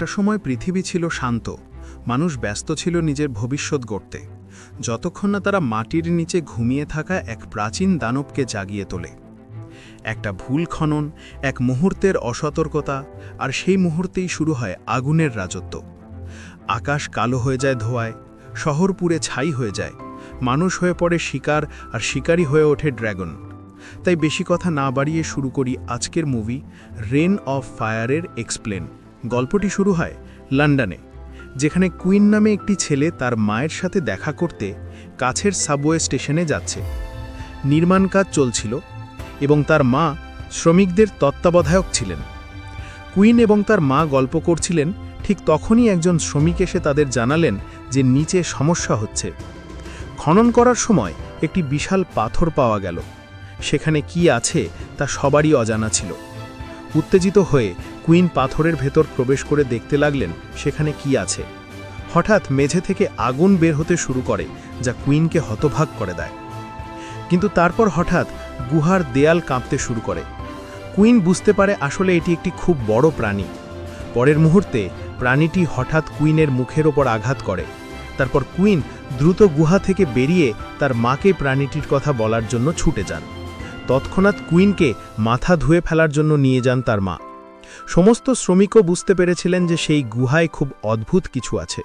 একটা সময় পৃথিবী ছিল শান্ত, মানুষ ব্যস্ত ছিল নিজের ভবিষ্যৎ গড়তে, যতক্ষণ না তারা মাটির নিচে ঘুমিয়ে থাকা এক প্রাচীন দানবকে জাগিয়ে তোলে। একটা ভুল খনন, এক মুহূর্তের অসতর্কতা, আর সেই মুহূর্তেই শুরু হয় আগুনের রাজত্ব। আকাশ কালো হয়ে যায় ধোয়ায়, শহর পুড়ে ছাই হয়ে যায়, মানুষ হয়ে পড়ে শিকার আর শিকারী হয়ে ওঠে ড্র্যাগন তাই বেশি কথা না বাড়িয়ে শুরু করি আজকের মুভি, রেন অফ ফায়ারের এক্সপ্লেন। গল্পটি শুরু হয় লন্ডনে, যেখানে কুইন নামে একটি ছেলে তার মায়ের সাথে দেখা করতে কাছের সাবওয়ে স্টেশনে যাচ্ছে। নির্মাণ কাজ চলছিল এবং তার মা শ্রমিকদের তত্ত্বাবধায়ক ছিলেন। কুইন এবং তার মা গল্প করছিলেন, ঠিক তখনই একজন শ্রমিক এসে তাদের জানালেন যে নিচে সমস্যা হচ্ছে। খনন করার সময় একটি বিশাল পাথর পাওয়া গেল। সেখানে কি আছে তা সবারই অজানা ছিল। উত্তেজিত হয়ে কুইন পাথরের ভেতর প্রবেশ করে দেখতে লাগলেন, সেখানে কি আছে। হঠাৎ মেঝে থেকে আগুন বের হতে শুরু করে, যা কুইনকে হতভাগ করে দেয়। কিন্তু তারপর হঠাৎ গুহার দেয়াল কাঁপতে শুরু করে। কুইন বুঝতে পারে আসলে এটি একটি খুব বড় প্রাণী। পরের মুহূর্তে প্রাণীটি হঠাৎ কুইনের মুখের ওপর আঘাত করে। তারপর কুইন দ্রুত গুহা থেকে বেরিয়ে তার মাকে প্রাণীটির কথা বলার জন্য ছুটে যান। তৎক্ষণাৎ কুইনকে মাথা ধুয়ে ফেলার জন্য নিয়ে যান তার মা। সমস্ত শ্রমিকও বুঝতে পেরেছিলেন যে সেই গুহায় খুব অদ্ভুত কিছু আছে।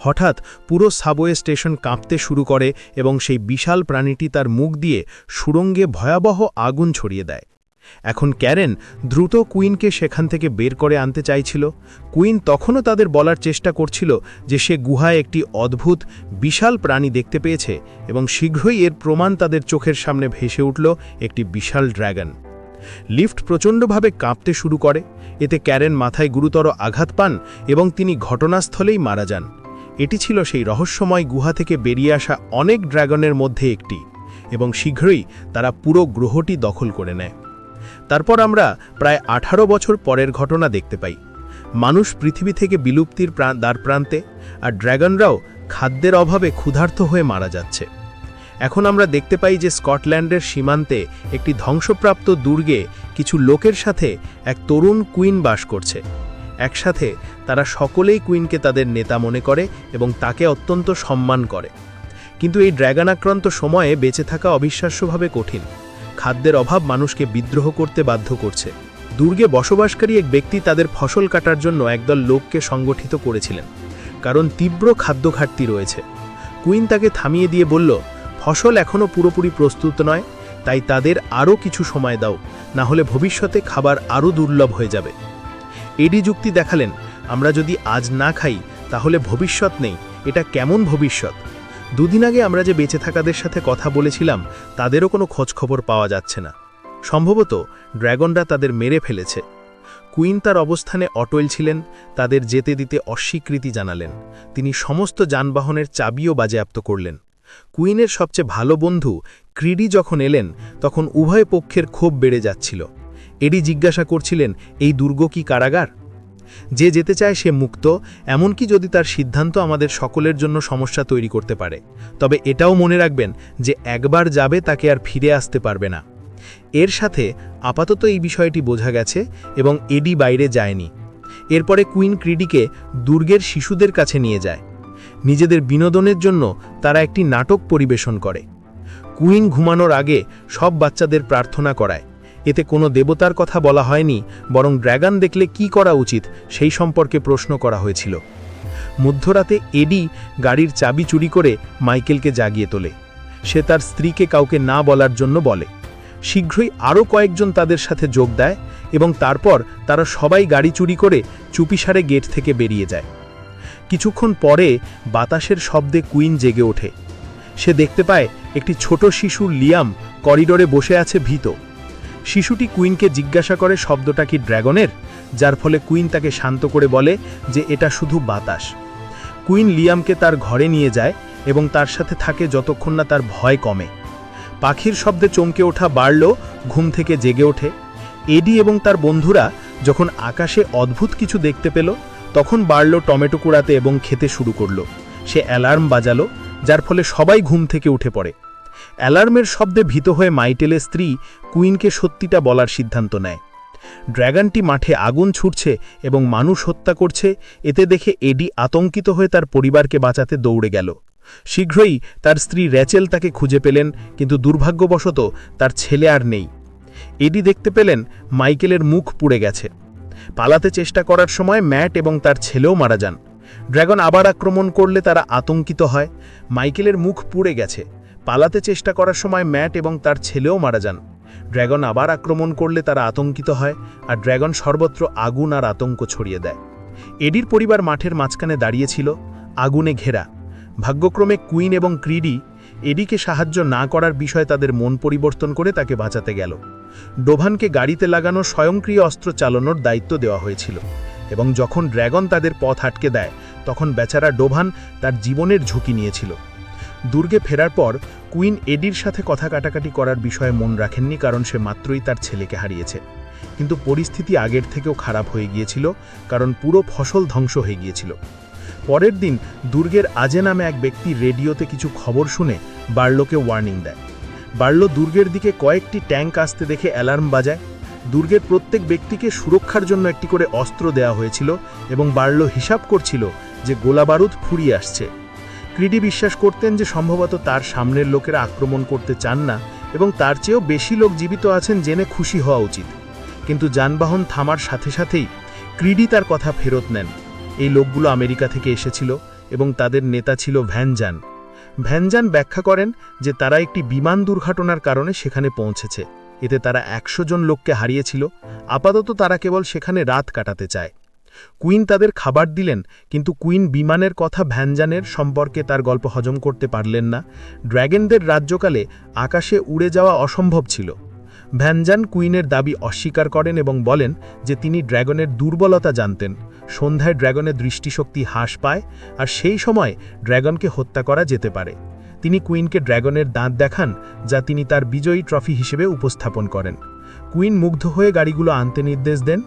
হঠাৎ পুরো সাবওয়ে স্টেশন কাঁপতে শুরু করে এবং সেই বিশাল প্রাণীটি তার মুখ দিয়ে সুড়ঙ্গে ভয়াবহ আগুন ছড়িয়ে দেয়। এখন ক্যারেন দ্রুত কুইনকে সেখান থেকে বের করে আনতে চাইছিল। কুইন তখনও তাদের বলার চেষ্টা করছিল যে সে গুহায় একটি অদ্ভুত, বিশাল প্রাণী দেখতে পেয়েছে এবং শীঘ্রই এর প্রমাণ তাদের চোখের সামনে ভেসে উঠল একটি বিশাল ড্র্যাগন লিফট প্রচণ্ডভাবে কাঁপতে শুরু করে। এতে ক্যারেন মাথায় গুরুতর আঘাত পান এবং তিনি ঘটনাস্থলেই মারা যান। এটি ছিল সেই রহস্যময় গুহা থেকে বেরিয়ে আসা অনেক ড্র্যাগনের মধ্যে একটি এবং শীঘ্রই তারা পুরো গ্রহটি দখল করে নেয়। তারপর আমরা প্রায় আঠারো বছর পরের ঘটনা দেখতে পাই। মানুষ পৃথিবী থেকে বিলুপ্তির দ্বার প্রান্তে আর ড্র্যাগনরাও খাদ্যের অভাবে ক্ষুধার্ত হয়ে মারা যাচ্ছে। এখন আমরা দেখতে পাই যে স্কটল্যান্ডের সীমান্তে একটি ধ্বংসপ্রাপ্ত দুর্গে কিছু লোকের সাথে এক তরুণ কুইন বাস করছে। একসাথে তারা সকলেই কুইনকে তাদের নেতা মনে করে এবং তাকে অত্যন্ত সম্মান করে। কিন্তু এই ড্র্যাগন আক্রান্ত সময়ে বেঁচে থাকা অবিশ্বাস্যভাবে কঠিন। খাদ্যের অভাব মানুষকে বিদ্রোহ করতে বাধ্য করছে। দুর্গে বসবাসকারী এক ব্যক্তি তাদের ফসল কাটার জন্য একদল লোককে সংগঠিত করেছিলেন। কারণ তীব্র খাদ্য ঘাটতি রয়েছে। কুইন তাকে থামিয়ে দিয়ে বলল ফসল এখনও পুরোপুরি প্রস্তুত নয়, তাই তাদের আরও কিছু সময় দাও, না হলে ভবিষ্যতে খাবার আরও দুর্লভ হয়ে যাবে। এডি যুক্তি দেখালেন, আমরা যদি আজ না খাই, তাহলে ভবিষ্যৎ নেই, এটা কেমন ভবিষ্যৎ? দুদিন আগে আমরা যে বেঁচে থাকাদের সাথে কথা বলেছিলাম, তাদেরও কোনো খোঁজখবর পাওয়া যাচ্ছে না। সম্ভবত ড্র্যাগনরা তাদের মেরে ফেলেছে। কুইন তার অবস্থানে অটল ছিলেন, তাদের যেতে দিতে অস্বীকৃতি জানালেন। তিনি সমস্ত যানবাহনের চাবিও বাজেয়াপ্ত করলেন। কুইনের সবচেয়ে ভালো বন্ধু ক্রিডি যখন এলেন, তখন উভয় পক্ষের ক্ষোভ বেড়ে যাচ্ছিল। এডি জিজ্ঞাসা করছিলেন, এই দুর্গ কি কারাগার? যে যেতে চায় সে মুক্ত, এমনকি যদি তার সিদ্ধান্ত আমাদের সকলের জন্য সমস্যা তৈরি করতে পারে। তবে এটাও মনে রাখবেন যে একবার যাবে তাকে আর ফিরে আসতে পারবে না। এর সাথে আপাতত এই বিষয়টি বোঝা গেছে এবং এডি বাইরে যায়নি। এরপরে কুইন ক্রিডিকে দুর্গের শিশুদের কাছে নিয়ে যায়। নিজেদের বিনোদনের জন্য তারা একটি নাটক পরিবেশন করে। কুইন ঘুমানোর আগে সব বাচ্চাদের প্রার্থনা করায়। এতে কোনো দেবতার কথা বলা হয়নি, বরং ড্র্যাগন দেখলে কি করা উচিত সেই সম্পর্কে প্রশ্ন করা হয়েছিল। মধ্যরাতে এডি গাড়ির চাবি চুরি করে মাইকেলকে জাগিয়ে তোলে। সে তার স্ত্রীকে কাউকে না বলার জন্য বলে। শীঘ্রই আরও কয়েকজন তাদের সাথে যোগ দেয় এবং তারপর তারা সবাই গাড়ি চুরি করে চুপিসারে গেট থেকে বেরিয়ে যায়। কিছুক্ষণ পরে বাতাসের শব্দে কুইন জেগে ওঠে। সে দেখতে পায় একটি ছোট শিশু লিয়াম করিডোরে বসে আছে ভীত। শিশুটি কুইনকে জিজ্ঞাসা করে শব্দটা কি ড্র্যাগনের যার ফলে কুইন তাকে শান্ত করে বলে যে এটা শুধু বাতাস। কুইন লিয়ামকে তার ঘরে নিয়ে যায় এবং তার সাথে থাকে যতক্ষণ না তার ভয় কমে। পাখির শব্দে চমকে ওঠা বাড়ল ঘুম থেকে জেগে ওঠে। এডি এবং তার বন্ধুরা যখন আকাশে অদ্ভুত কিছু দেখতে পেল তখন বাড়ল টমেটো কুড়াতে এবং খেতে শুরু করল। সে অ্যালার্ম বাজালো, যার ফলে সবাই ঘুম থেকে উঠে পড়ে। অ্যালার্মের শব্দে ভীত হয়ে মাইটেলের স্ত্রী কুইনকে সত্যিটা বলার সিদ্ধান্ত নেয়। ড্র্যাগনটি মাঠে আগুন ছুটছে এবং মানুষ হত্যা করছে, এতে দেখে এডি আতঙ্কিত হয়ে তার পরিবারকে বাঁচাতে দৌড়ে গেল। শীঘ্রই তার স্ত্রী র্যাচেল তাকে খুঁজে পেলেন, কিন্তু দুর্ভাগ্যবশত তার ছেলে আর নেই। এডি দেখতে পেলেন মাইকেলের মুখ পুড়ে গেছে। পালাতে চেষ্টা করার সময় ম্যাট এবং তার ছেলেও মারা যান। ড্রাগন আবার আক্রমণ করলে তারা আতঙ্কিত হয়। মাইকেলের মুখ পুড়ে গেছে। পালাতে চেষ্টা করার সময় ম্যাট এবং তার ছেলেও মারা যান। ড্রাগন আবার আক্রমণ করলে তারা আতঙ্কিত হয় আর ড্রাগন সর্বত্র আগুন আর আতঙ্ক ছড়িয়ে দেয়। এডির পরিবার মাঠের মাঝখানে দাঁড়িয়েছিল আগুনে ঘেরা। ভাগ্যক্রমে কুইন এবং ক্রিডি এডিকে সাহায্য না করার বিষয়ে তাদের মন পরিবর্তন করে তাকে বাঁচাতে গেল। ডোভানকে গাড়িতে লাগানো স্বয়ংক্রিয় অস্ত্র চালানোর দায়িত্ব দেওয়া হয়েছিল এবং যখন ড্র্যাগন তাদের পথ আটকে দেয়, তখন বেচারা ডোভান তার জীবনের ঝুঁকি নিয়েছিল। দুর্গে ফেরার পর কুইন এডির সাথে কথা কাটাকাটি করার বিষয়ে মন রাখেননি কারণ সে মাত্রই তার ছেলেকে হারিয়েছে। কিন্তু পরিস্থিতি আগের থেকেও খারাপ হয়ে গিয়েছিল কারণ পুরো ফসল ধ্বংস হয়ে গিয়েছিল। পরের দিন দুর্গের আজে নামে এক ব্যক্তি রেডিওতে কিছু খবর শুনে বার্লোকে ওয়ার্নিং দেয়। বার্লো দুর্গের দিকে কয়েকটি ট্যাঙ্ক আসতে দেখে অ্যালার্ম বাজায়। দুর্গের প্রত্যেক ব্যক্তিকে সুরক্ষার জন্য একটি করে অস্ত্র দেওয়া হয়েছিল এবং বার্লো হিসাব করছিল যে গোলাবারুদ ফুরিয়ে আসছে। ক্রিডি বিশ্বাস করতেন যে সম্ভবত তার সামনের লোকেরা আক্রমণ করতে চান না এবং তার চেয়েও বেশি লোক জীবিত আছেন জেনে খুশি হওয়া উচিত। কিন্তু যানবাহন থামার সাথে সাথেই ক্রিডি তার কথা ফেরত নেন। এই লোকগুলো আমেরিকা থেকে এসেছিল এবং তাদের নেতা ছিল ভ্যানজান। ভ্যানজান ব্যাখ্যা করেন যে তারা একটি বিমান দুর্ঘটনার কারণে সেখানে পৌঁছেছে। এতে তারা একশো জন লোককে হারিয়েছিল। আপাতত তারা কেবল সেখানে রাত কাটাতে চায়। কুইন তাদের খাবার দিলেন, কিন্তু কুইন বিমানের কথা ভ্যানজানের সম্পর্কে তার গল্প হজম করতে পারলেন না। ড্র্যাগনদের রাজ্যকালে আকাশে উড়ে যাওয়া অসম্ভব ছিল। ভ্যানজান কুইনের দাবি অস্বীকার করেন এবং বলেন যে তিনি ড্র্যাগনের দুর্বলতা জানতেন, সন্ধ্যায় ড্র্যাগনের দৃষ্টিশক্তি হ্রাস পায় আর সেই সময় ড্র্যাগনকে হত্যা করা যেতে পারে। তিনি কুইনকে ড্র্যাগনের দাঁত দেখান, যা তিনি তার বিজয়ী ট্রফি হিসেবে উপস্থাপন করেন। কুইন মুগ্ধ হয়ে গাড়িগুলো আনতে নির্দেশ দেন।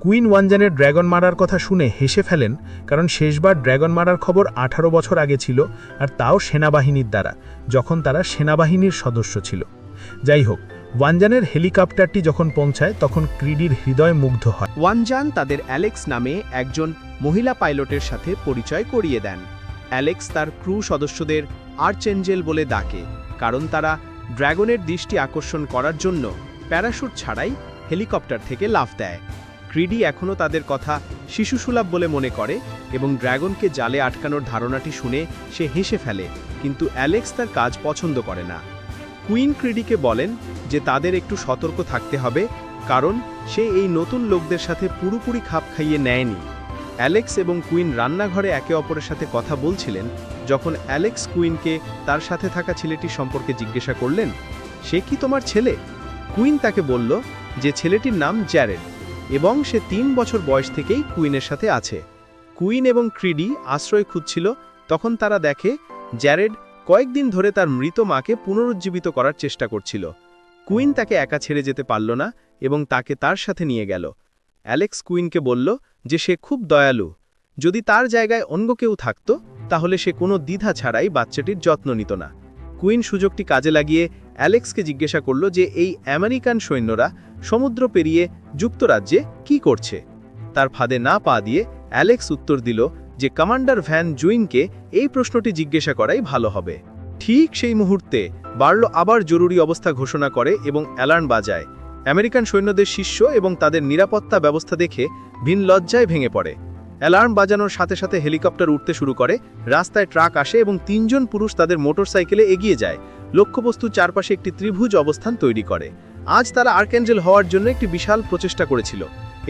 কুইন ওয়ানজানের ড্র্যাগন মারার কথা শুনে হেসে ফেলেন, কারণ শেষবার ড্র্যাগন মারার খবর আঠারো বছর আগে ছিল আর তাও সেনাবাহিনীর দ্বারা, যখন তারা সেনাবাহিনীর সদস্য ছিল। যাই হোক ওয়ানজানের হেলিকপ্টারটি যখন পৌঁছায়, তখন ক্রিডির হৃদয় মুগ্ধ হয়। ওয়ানজান তাদের অ্যালেক্স নামে একজন মহিলা পাইলটের সাথে পরিচয় করিয়ে দেন। অ্যালেক্স তার ক্রু সদস্যদের আর্চেঞ্জেল বলে ডাকে, কারণ তারা ড্র্যাগনের দৃষ্টি আকর্ষণ করার জন্য প্যারাশুট ছাড়াই হেলিকপ্টার থেকে লাফ দেয়। ক্রিডি এখনও তাদের কথা শিশুসুলভ বলে মনে করে এবং ড্র্যাগনকে জালে আটকানোর ধারণাটি শুনে সে হেসে ফেলে, কিন্তু অ্যালেক্স তার কাজ পছন্দ করে না। কুইন ক্রিডিকে বলেন যে তাদের একটু সতর্ক থাকতে হবে, কারণ সে এই নতুন লোকদের সাথে পুরোপুরি খাপ খাইয়ে নেয়নি। অ্যালেক্স এবং কুইন রান্নাঘরে একে অপরের সাথে কথা বলছিলেন, যখন অ্যালেক্স কুইনকে তার সাথে থাকা ছেলেটির সম্পর্কে জিজ্ঞাসা করলেন, সে কি তোমার ছেলে? কুইন তাকে বলল যে ছেলেটির নাম জ্যারেড এবং সে তিন বছর বয়স থেকেই কুইনের সাথে আছে। কুইন এবং ক্রিডি আশ্রয় খুঁজছিল, তখন তারা দেখে জ্যারেড কয়েকদিন ধরে তার মৃত মাকে পুনরুজ্জীবিত করার চেষ্টা করছিল। কুইন তাকে একা ছেড়ে যেতে পারল না এবং তাকে তার সাথে নিয়ে গেল। অ্যালেক্স কুইনকে বলল যে সে খুব দয়ালু। যদি তার জায়গায় অন্য কেউ থাকত তাহলে সে কোনো দ্বিধা ছাড়াই বাচ্চাটির যত্ন নিত না। কুইন সুযোগটি কাজে লাগিয়ে অ্যালেক্সকে জিজ্ঞাসা করল যে এই আমেরিকান সৈন্যরা সমুদ্র পেরিয়ে যুক্তরাজ্যে কি করছে? তার ফাঁদে না পা দিয়ে অ্যালেক্স উত্তর দিল যে কমান্ডার ভ্যান জুইনকে এই প্রশ্নটি জিজ্ঞাসা করাই ভালো হবে। ঠিক সেই মুহূর্তে বার্লো আবার জরুরি অবস্থা ঘোষণা করে এবং অ্যালার্ম বাজায়। আমেরিকান সৈন্যদের শিষ্য এবং তাদের নিরাপত্তা ব্যবস্থা দেখে ভিন লজ্জায় ভেঙে পড়ে। অ্যালার্ম বাজানোর সাথে সাথে হেলিকপ্টার উঠতে শুরু করে, রাস্তায় ট্রাক আসে এবং তিনজন পুরুষ তাদের মোটরসাইকেলে এগিয়ে যায়। লক্ষ্যবস্তু চারপাশে একটি ত্রিভুজ অবস্থান তৈরি করে। আজ তারা আর্কেঞ্জেল হওয়ার জন্য একটি বিশাল প্রচেষ্টা করেছিল।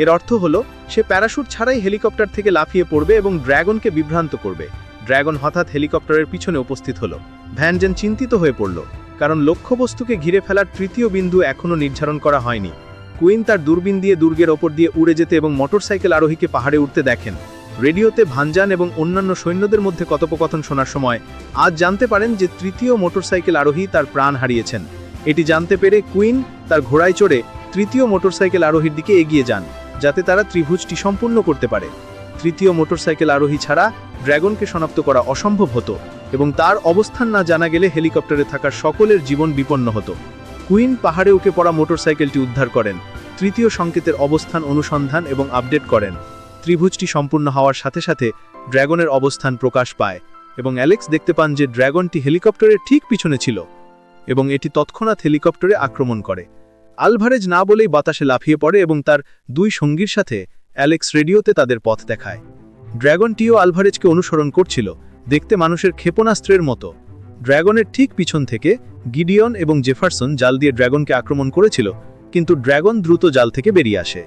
এর অর্থ হলো, সে প্যারাশুট ছাড়াই হেলিকপ্টার থেকে লাফিয়ে পড়বে এবং ড্র্যাগনকে বিভ্রান্ত করবে। ড্র্যাগন হঠাৎ হেলিকপ্টারের পিছনে উপস্থিত হলো। ভ্যানজেন চিন্তিত হয়ে পড়ল, কারণ লক্ষ্যবস্তুকে ঘিরে ফেলার তৃতীয় বিন্দু এখনও নির্ধারণ করা হয়নি। কুইন তার দূরবীন দিয়ে দুর্গের ওপর দিয়ে উড়ে যেতে এবং মোটরসাইকেল আরোহীকে পাহাড়ে উঠতে দেখেন। রেডিওতে ভানজান এবং অন্যান্য সৈন্যদের মধ্যে কথোপকথন শোনার সময় আজ জানতে পারেন যে তৃতীয় মোটরসাইকেল আরোহী তার প্রাণ হারিয়েছেন। এটি জানতে পেরে কুইন তার ঘোড়ায় চড়ে তৃতীয় মোটরসাইকেল আরোহীর দিকে এগিয়ে যান। যাতে তারা ত্রিভুজটি সম্পূর্ণ করতে পারে। তৃতীয় মোটরসাইকেল আরোহী ছাড়া ড্র্যাগনকে শনাক্ত করা অসম্ভব হতো এবং তার অবস্থান না জানা গেলে হেলিকপ্টারে থাকা সকলের জীবন বিপন্ন হতো। কুইন পাহাড়ে উঠে পড়া মোটরসাইকেলটি উদ্ধার করেন, তৃতীয় সংকেতের অবস্থান অনুসন্ধান এবং আপডেট করেন। ত্রিভুজটি সম্পূর্ণ হওয়ার সাথে সাথে ড্র্যাগনের অবস্থান প্রকাশ পায় এবং অ্যালেক্স দেখতে পান যে ড্র্যাগনটি হেলিকপ্টারের ঠিক পিছনে ছিল এবং এটি তৎক্ষণাৎ হেলিকপ্টারে আক্রমণ করে। আলভারেজ না বলেই বাতাসে লাফিয়ে পড়ে এবং তার দুই সঙ্গীর সাথে অ্যালেক্স রেডিওতে তাদের পথ দেখায়। ড্র্যাগনটিও আলভারেজকে অনুসরণ করছিল, দেখতে মানুষের ক্ষেপণাস্ত্রের মতো। ড্র্যাগনের ঠিক পিছন থেকে গিডিয়ন এবং জেফারসন জাল দিয়ে ড্র্যাগনকে আক্রমণ করেছিল, কিন্তু ড্র্যাগন দ্রুত জাল থেকে বেরিয়ে আসে।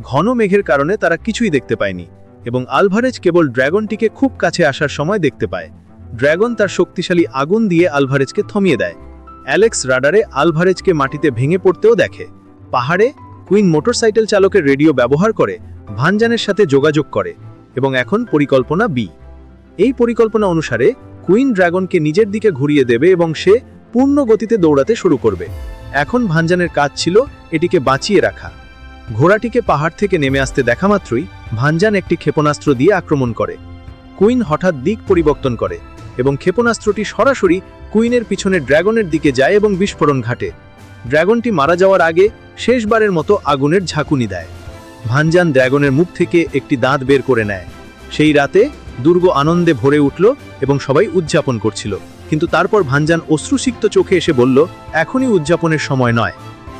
ঘন মেঘের কারণে তারা কিছুই দেখতে পায়নি এবং আলভারেজ কেবল ড্র্যাগনটিকে খুব কাছে আসার সময় দেখতে পায়। ড্র্যাগন তার শক্তিশালী আগুন দিয়ে আলভারেজকে থমিয়ে দেয়। অ্যালেক্স রাডারে আলভারেজকে মাটিতে ভেঙে পড়তেও দেখে। পাহাড়ে কুইন মোটরসাইকেল চালকের রেডিও ব্যবহার করে ভানজানের সাথে যোগাযোগ করে এবং এখন পরিকল্পনা বি। এই পরিকল্পনা অনুসারে কুইন ড্রাগনকে নিজের দিকে ঘুরিয়ে দেবে এবং সে পূর্ণ গতিতে দৌড়াতে শুরু করবে। এখন ভানজানের কাজ ছিল এটিকে বাঁচিয়ে রাখা। ঘোড়াটিকে পাহাড় থেকে নেমে আসতে দেখা মাত্রই ভানজান একটি ক্ষেপণাস্ত্র দিয়ে আক্রমণ করে। কুইন হঠাৎ দিক পরিবর্তন করে। এবং ক্ষেপণাস্ত্রটি সরাসরি কুইনের পিছনে ড্রাগনের দিকে যায় এবং বিস্ফোরণ ঘাটে। ড্রাগনটি মারা যাওয়ার আগে শেষবারের মতো আগুনের ঝাঁকুনি দেয়। ভানজান ড্রাগনের মুখ থেকে একটি দাঁত বের করে নেয়। সেই রাতে দুর্গ আনন্দে ভরে উঠল এবং সবাই উদযাপন করছিল। কিন্তু তারপর ভানজান অশ্রুসিক্ত চোখে এসে বলল, এখনই উদযাপনের সময় নয়।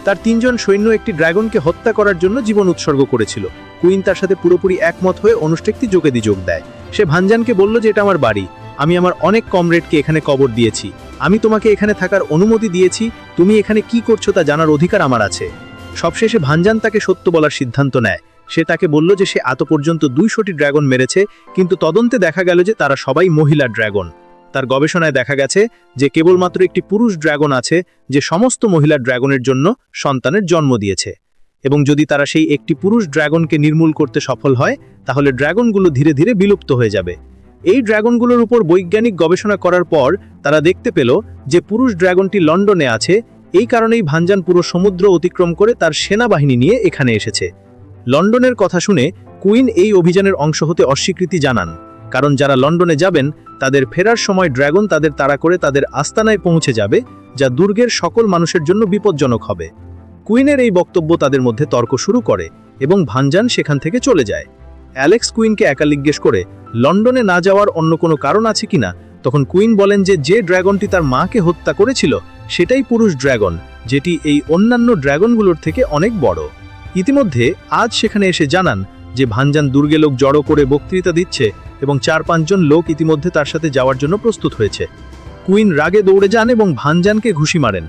তার তিনজন সৈন্য একটি ড্রাগনকে হত্যা করার জন্য জীবন উৎসর্গ করেছিল। কুইন তার সাথে পুরোপুরি একমত হয়ে অনুষ্ঠানটি যোগেদি যোগ দেয়। সে ভানজানকে বলল যে, এটা আমার বাড়ি। আমি আমার অনেক কমরেডকে এখানে কবর দিয়েছি। আমি তোমাকে এখানে থাকার অনুমতি দিয়েছি, তুমি এখানে কি করছ তা জানার অধিকার আমার আছে। সবশেষে ভানজান তাকে সত্য বলার সিদ্ধান্ত নেয়। সে তাকে বলল যে সে এত পর্যন্ত দুইশোটি ড্রাগন মেরেছে, কিন্তু তদন্তে দেখা গেল যে তারা সবাই মহিলা ড্রাগন। তার গবেষণায় দেখা গেছে যে কেবলমাত্র একটি পুরুষ ড্রাগন আছে, যে সমস্ত মহিলা ড্রাগনের জন্য সন্তানের জন্ম দিয়েছে। এবং যদি তারা সেই একটি পুরুষ ড্রাগনকে নির্মূল করতে সফল হয়, তাহলে ড্রাগনগুলো ধীরে ধীরে বিলুপ্ত হয়ে যাবে। এই ড্রাগনগুলোর উপর বৈজ্ঞানিক গবেষণা করার পর তারা দেখতে পেল যে পুরুষ ড্রাগনটি লন্ডনে আছে। এই কারণেই ভাঞ্জান পুরো সমুদ্র অতিক্রম করে তার সেনাবাহিনী নিয়ে এখানে এসেছে। লন্ডনের কথা শুনে কুইন এই অভিযানের অংশ হতে অস্বীকৃতি জানান। কারণ যারা লন্ডনে যাবেন, তাদের ফেরার সময় ড্রাগন তাদের তাড়া করে তাদের আস্তানায় পৌঁছে যাবে, যা দুর্গের সকল মানুষের জন্য বিপজ্জনক হবে। কুইনের এই বক্তব্য তাদের মধ্যে তর্ক শুরু করে এবং ভানজান সেখান থেকে চলে যায়। অ্যালেক্স কুইনকে একা জিজ্ঞেস করে, লন্ডনে না যাওয়ার অন্য কোনো কারণ আছে কিনা তখন কুইন বলেন যে যে ড্রাগনটি তার মাকে হত্যা করেছিল, সেটাই পুরুষ ড্রাগন, যেটি এই অন্যান্য ড্রাগনগুলোর থেকে অনেক বড়। ইতিমধ্যে আজ সেখানে এসে জানান যে, ভানজান দুর্গে লোক জড়ো করে বক্তৃতা দিচ্ছে এবং চার পাঁচজন লোক ইতিমধ্যে তার সাথে যাওয়ার জন্য প্রস্তুত হয়েছে। কুইন রাগে দৌড়ে যান এবং ভানজানকে ঘুষি মারেন।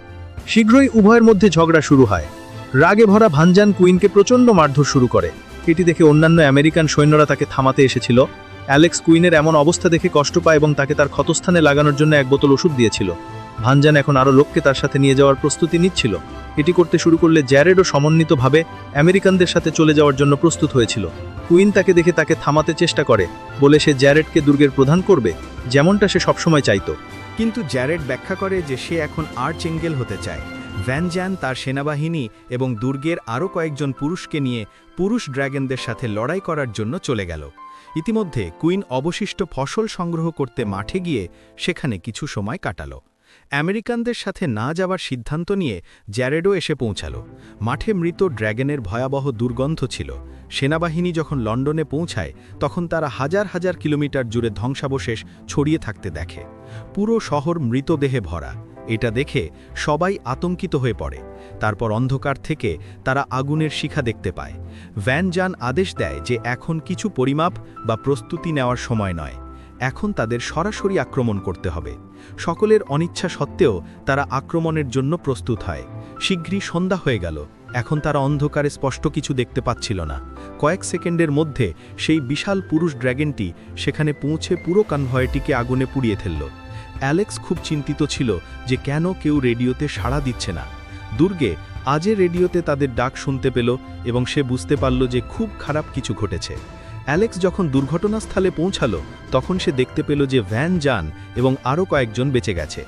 শীঘ্রই উভয়ের মধ্যে ঝগড়া শুরু হয়। রাগে ভরা ভানজান কুইনকে প্রচণ্ড মারধর শুরু করে। এটি দেখে অন্যান্য আমেরিকান সৈন্যরা তাকে থামাতে এসেছিল। অ্যালেক্স কুইনের এমন অবস্থা দেখে কষ্ট পায় এবং তাকে তার ক্ষতস্থানে লাগানোর জন্য এক বোতল ওষুধ দিয়েছিল। ভানজান এখন আরও লোককে তার সাথে নিয়ে যাওয়ার প্রস্তুতি নিচ্ছিল। এটি করতে শুরু করলে জ্যারেডও সমন্বিতভাবে আমেরিকানদের সাথে চলে যাওয়ার জন্য প্রস্তুত হয়েছিল। কুইন তাকে দেখে তাকে থামাতে চেষ্টা করে, বলে সে জ্যারেডকে দুর্গের প্রধান করবে, যেমনটা সে সবসময় চাইত। কিন্তু জ্যারেড ব্যাখ্যা করে যে সে এখন আর্চ এঙ্গেল হতে চায়। ভ্যানজ্যান তার সেনাবাহিনী এবং দুর্গের আরও কয়েকজন পুরুষকে নিয়ে পুরুষ ড্র্যাগনদের সাথে লড়াই করার জন্য চলে গেল। ইতিমধ্যে কুইন অবশিষ্ট ফসল সংগ্রহ করতে মাঠে গিয়ে সেখানে কিছু সময় কাটালো। আমেরিকানদের সাথে না যাওয়ার সিদ্ধান্ত নিয়ে জ্যারেডো এসে পৌঁছাল। মাঠে মৃত ড্র্যাগনের ভয়াবহ দুর্গন্ধ ছিল। সেনাবাহিনী যখন লন্ডনে পৌঁছায়, তখন তারা হাজার হাজার কিলোমিটার জুড়ে ধ্বংসাবশেষ ছড়িয়ে থাকতে দেখে। পুরো শহর মৃতদেহে ভরা। এটা দেখে সবাই আতঙ্কিত হয়ে পড়ে। তারপর অন্ধকার থেকে তারা আগুনের শিখা দেখতে পায়। ভ্যান যান আদেশ দেয় যে এখন কিছু পরিমাপ বা প্রস্তুতি নেওয়ার সময় নয়। এখন তাদের সরাসরি আক্রমণ করতে হবে। সকলের অনিচ্ছা সত্ত্বেও তারা আক্রমণের জন্য প্রস্তুত হয়। শীঘ্রই সন্ধ্যা হয়ে গেল। এখন তারা অন্ধকারে স্পষ্ট কিছু দেখতে পাচ্ছিল না। কয়েক সেকেন্ডের মধ্যে সেই বিশাল পুরুষ ড্র্যাগনটি সেখানে পৌঁছে পুরো কনভয়টিকে আগুনে পুড়িয়ে ফেলল। অ্যালেক্স খুব চিন্তিত ছিল যে কেন কেউ রেডিওতে সাড়া দিচ্ছে না। দুর্গে আজে রেডিওতে তাদের ডাক শুনতে পেল এবং সে বুঝতে পারল যে খুব খারাপ কিছু ঘটেছে। অ্যালেক্স যখন দুর্ঘটনাস্থলে পৌঁছালো, তখন সে দেখতে পেল যে ভ্যান যান এবং আরও কয়েকজন বেঁচে গেছে।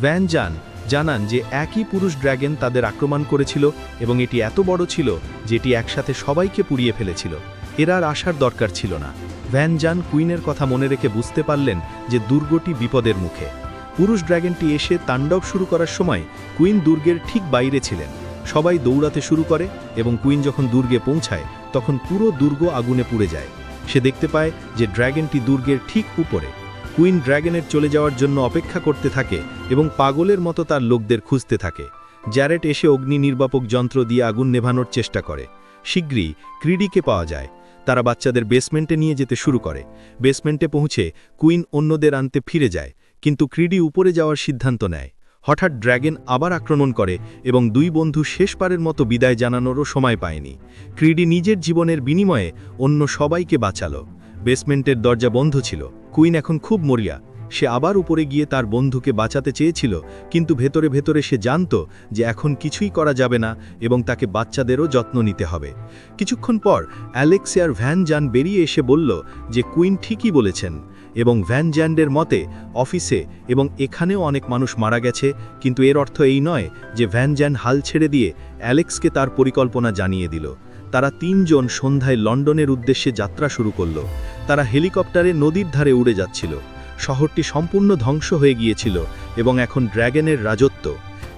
ভ্যান যান জানান যে একই পুরুষ ড্র্যাগন তাদের আক্রমণ করেছিল এবং এটি এত বড় ছিল যেটি একসাথে সবাইকে পুড়িয়ে ফেলেছিল। এর আর আসার দরকার ছিল না। ভ্যান যান কুইনের কথা মনে রেখে বুঝতে পারলেন যে দুর্গটি বিপদের মুখে। পুরুষ ড্র্যাগনটি এসে তাণ্ডব শুরু করার সময় কুইন দুর্গের ঠিক বাইরে ছিলেন। সবাই দৌড়াতে শুরু করে এবং কুইন যখন দুর্গে পৌঁছায়, তখন পুরো দুর্গ আগুনে পুড়ে যায়। সে দেখতে পায় যে ড্র্যাগনটি দুর্গের ঠিক উপরে। কুইন ড্র্যাগনের চলে যাওয়ার জন্য অপেক্ষা করতে থাকে এবং পাগলের মতো তার লোকদের খুঁজতে থাকে। জ্যারেট এসে অগ্নি নির্বাপক যন্ত্র দিয়ে আগুন নেভানোর চেষ্টা করে। শীঘ্রই ক্রিডিকে পাওয়া যায়। তারা বাচ্চাদের বেসমেন্টে নিয়ে যেতে শুরু করে। বেসমেন্টে পৌঁছে কুইন অন্যদের আনতে ফিরে যায়, কিন্তু ক্রিডি উপরে যাওয়ার সিদ্ধান্ত নেয়। হঠাৎ ড্র্যাগন আবার আক্রমণ করে এবং দুই বন্ধু শেষবারের মতো বিদায় জানানোরও সময় পায়নি। ক্রিডি নিজের জীবনের বিনিময়ে অন্য সবাইকে বাঁচালো। বেসমেন্টের দরজা বন্ধ ছিল। কুইন এখন খুব মরিয়া। সে আবার উপরে গিয়ে তার বন্ধুকে বাঁচাতে চেয়েছিল, কিন্তু ভেতরে ভেতরে সে জানত যে এখন কিছুই করা যাবে না এবং তাকে বাচ্চাদেরও যত্ন নিতে হবে। কিছুক্ষণ পর অ্যালেক্সিয়ার ভ্যান জান বেরিয়ে এসে বলল যে কুইন ঠিকই বলেছেন এবং ভ্যান জ্যান্ডের মতে অফিসে এবং এখানেও অনেক মানুষ মারা গেছে, কিন্তু এর অর্থ এই নয় যে ভ্যান জ্যান হাল ছেড়ে দিয়ে অ্যালেক্সকে তার পরিকল্পনা জানিয়ে দিল। তারা তিনজন সন্ধ্যায় লন্ডনের উদ্দেশ্যে যাত্রা শুরু করল। তারা হেলিকপ্টারে নদীর ধারে উড়ে যাচ্ছিল। শহরটি সম্পূর্ণ ধ্বংস হয়ে গিয়েছিল এবং এখন ড্র্যাগনের রাজত্ব।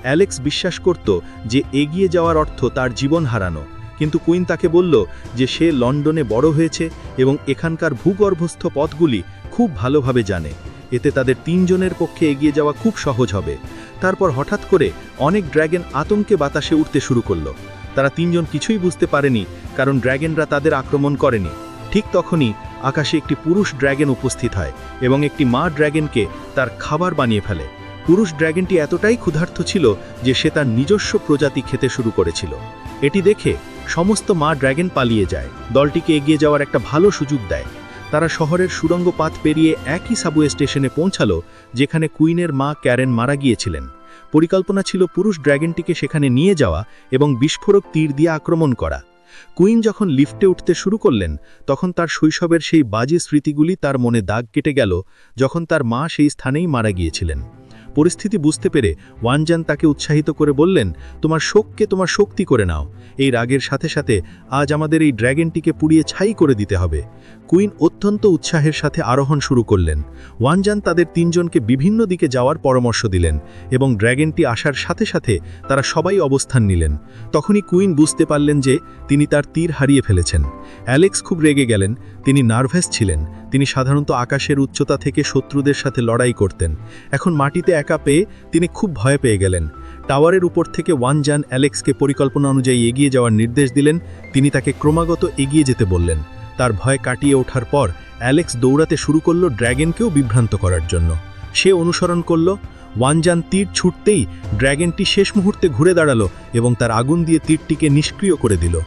অ্যালেক্স বিশ্বাস করত যে এগিয়ে যাওয়ার অর্থ তার জীবন হারানো, কিন্তু কুইন তাকে বলল যে সে লন্ডনে বড় হয়েছে এবং এখানকার ভূগর্ভস্থ পথগুলি খুব ভালোভাবে জানে। এতে তাদের তিনজনের পক্ষে এগিয়ে যাওয়া খুব সহজ হবে। তারপর হঠাৎ করে অনেক ড্র্যাগন আতঙ্কে বাতাসে উঠতে শুরু করল। তারা তিনজন কিছুই বুঝতে পারেনি, কারণ ড্র্যাগনরা তাদের আক্রমণ করেনি। ঠিক তখনই আকাশে একটি পুরুষ ড্র্যাগন উপস্থিত হয় এবং একটি মা ড্র্যাগনকে তার খাবার বানিয়ে ফেলে। পুরুষ ড্র্যাগনটি এতটাই ক্ষুধার্ত ছিল যে সে তার নিজস্ব প্রজাতি খেতে শুরু করেছিল। এটি দেখে সমস্ত মা ড্র্যাগন পালিয়ে যায়। দলটিকে এগিয়ে যাওয়ার একটা ভালো সুযোগ দেয়। তারা শহরের সুড়ঙ্গ পাত পেরিয়ে একই সাবওয়ে স্টেশনে পৌঁছালো, যেখানে কুইনের মা ক্যারেন মারা গিয়েছিলেন। পরিকল্পনা ছিল পুরুষ ড্র্যাগনটিকে সেখানে নিয়ে যাওয়া এবং বিস্ফোরক তীর দিয়ে আক্রমণ করা। কুইন যখন লিফটে উঠতে শুরু করলেন, তখন তার শৈশবের সেই বাজে স্মৃতিগুলি তার মনে দাগ কেটে গেল, যখন তার মা সেই স্থানেই মারা গিয়েছিলেন। পরিস্থিতি বুঝতে পেরে ওয়ানজান তাকে উৎসাহিত করে বললেন, তোমার শোককে তোমার শক্তি করে নাও। এই রাগের সাথে সাথে আজ আমাদের এই ড্র্যাগনটিকে পুড়িয়ে ছাই করে দিতে হবে। কুইন অত্যন্ত উৎসাহের সাথে আরোহণ শুরু করলেন। ওয়ানজান তাদের তিনজনকে বিভিন্ন দিকে যাওয়ার পরামর্শ দিলেন এবং ড্র্যাগনটি আসার সাথে সাথে তারা সবাই অবস্থান নিলেন। তখনই কুইন বুঝতে পারলেন যে তিনি তার তীর হারিয়ে ফেলেছেন। অ্যালেক্স খুব রেগে গেলেন, তিনি নার্ভাস ছিলেন। তিনি সাধারণত আকাশের উচ্চতা থেকে শত্রুদের সাথে লড়াই করতেন। এখন মাটিতে একা পেয়ে তিনি খুব ভয় পেয়ে গেলেন। টাওয়ারের উপর থেকে ওয়ানজান অ্যালেক্সকে পরিকল্পনা অনুযায়ী এগিয়ে যাওয়ার নির্দেশ দিলেন। তিনি তাকে ক্রমাগত এগিয়ে যেতে বললেন। তার ভয় কাটিয়ে ওঠার পর অ্যালেক্স দৌড়াতে শুরু করল ড্র্যাগনকেও বিভ্রান্ত করার জন্য। সে অনুসরণ করল। ওয়ানজান তীর ছুটতেই ড্র্যাগনটি শেষ মুহূর্তে ঘুরে দাঁড়াল এবং তার আগুন দিয়ে তীরটিকে নিষ্ক্রিয় করে দিল।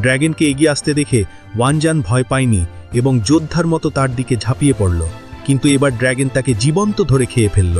ড্র্যাগনকে এগিয়ে আসতে দেখে ওয়ানজান ভয় পায়নি। এবং যোদ্ধার মতো তার দিকে ঝাঁপিয়ে পড়ল, কিন্তু এবার ড্র্যাগন তাকে জীবন্ত ধরে খেয়ে ফেলল।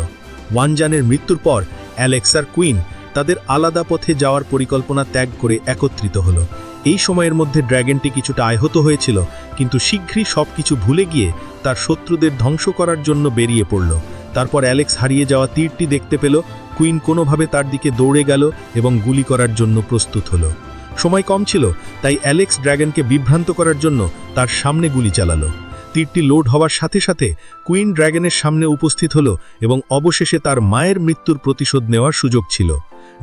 ওয়ানজানের মৃত্যুর পর অ্যালেক্সার কুইন তাদের আলাদা পথে যাওয়ার পরিকল্পনা ত্যাগ করে একত্রিত হলো। এই সময়ের মধ্যে ড্র্যাগনটি কিছুটা আহত হয়েছিল, কিন্তু শীঘ্রই সবকিছু ভুলে গিয়ে তার শত্রুদের ধ্বংস করার জন্য বেরিয়ে পড়ল। তারপর অ্যালেক্স হারিয়ে যাওয়া তীরটি দেখতে পেল, কুইন কোনোভাবে তার দিকে দৌড়ে গেল এবং গুলি করার জন্য প্রস্তুত হলো। সময় কম ছিল, তাই অ্যালেক্স ড্র্যাগনকে বিভ্রান্ত করার জন্য তার সামনে গুলি চালালো। তীরটি লোড হওয়ার সাথে সাথে কুইন ড্র্যাগনের সামনে উপস্থিত হল এবং অবশেষে তার মায়ের মৃত্যুর প্রতিশোধ নেওয়ার সুযোগ ছিল।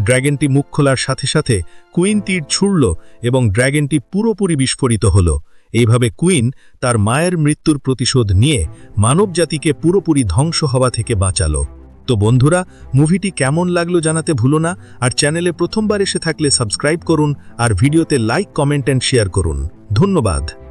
ড্র্যাগনটি মুখ খোলার সাথে সাথে কুইন তীর ছুড়ল এবং ড্র্যাগনটি পুরোপুরি বিস্ফোরিত হল। এইভাবে কুইন তার মায়ের মৃত্যুর প্রতিশোধ নিয়ে মানবজাতিকে পুরোপুরি ধ্বংস হওয়া থেকে বাঁচালো। তো বন্ধুরা, মুভিটি কেমন লাগল জানাতে ভুলো না, আর চ্যানেলে প্রথমবার এসে থাকলে সাবস্ক্রাইব করুন আর ভিডিওতে লাইক, কমেন্ট অ্যান্ড শেয়ার করুন। ধন্যবাদ।